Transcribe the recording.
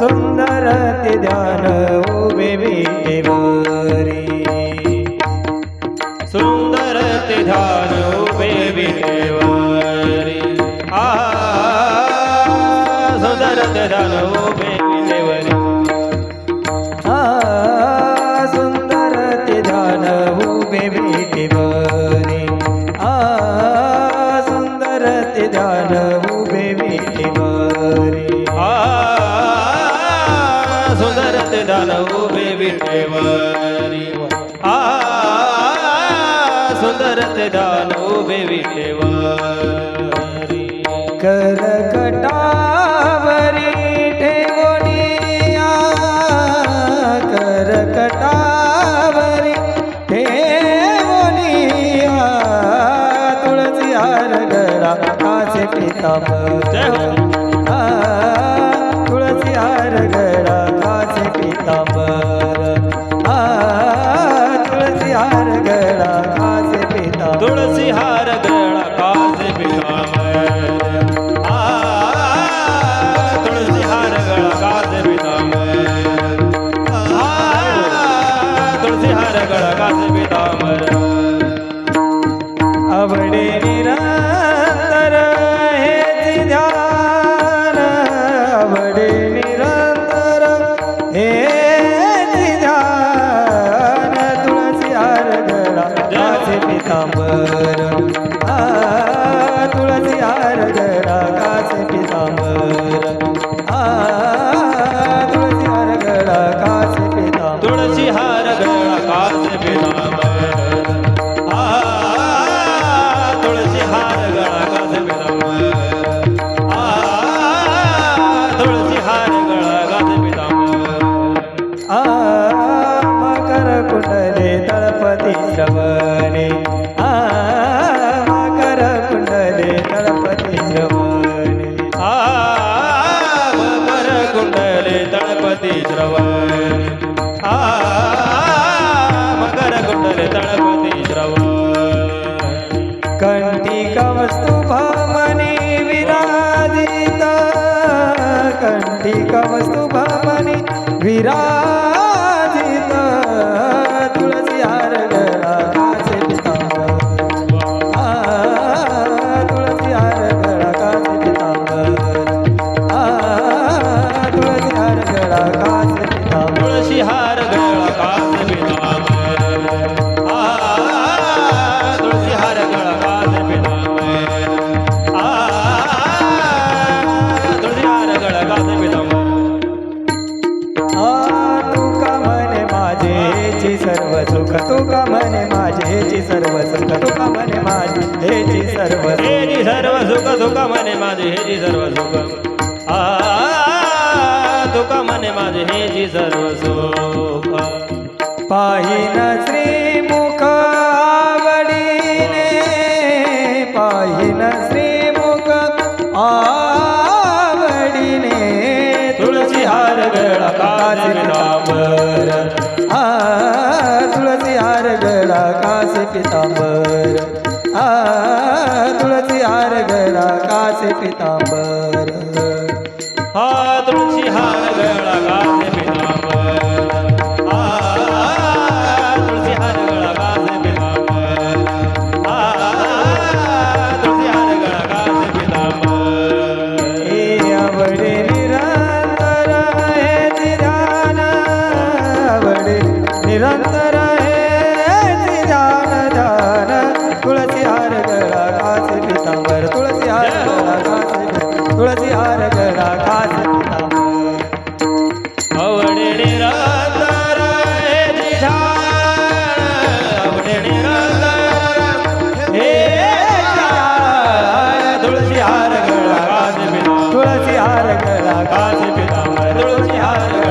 सुंदर ते ध्यान उभे विटेवरी सुंदर ते ध्यान उभे विटेवरी आ सुंदर ते ध्यान उभे विटेवरी आ सुंदर ते ध्यान उभे विटेवरी आ सुंदर ते ध्यान उभे विटेवरी आ सुंदर ते ध्यान उभे विटेवरी आ सुंदर ते ध्यान उभे विटेवरी करकटावरी ठेवोनिया करकटावरी तुळसी हार जय हो. तुळसी हार पितांबर. आवडे निरंतर हेच ध्यान. आवडे निरंतर हेच ध्यान. तुळसी हार पितांबर. कंठी कवस्तु भवनी विरा माझे हेची सर्व सुख तुका म्हणे माझे हेची सर्व. हे जी सर्व सुख तुका म्हणे माझे हे जी सर्व सुख आ तुका म्हणे माझे हे जी सर्व सुख पाहिन श्रीमुख आवडीने पाहिन श्रीमुख आवडीने पितांबर. आ तुळसी हार गळा कासे पितांबर. हा तुळशी हार हार गळा काज बिना तुळसी हार गळा काज बिना तुळसी हार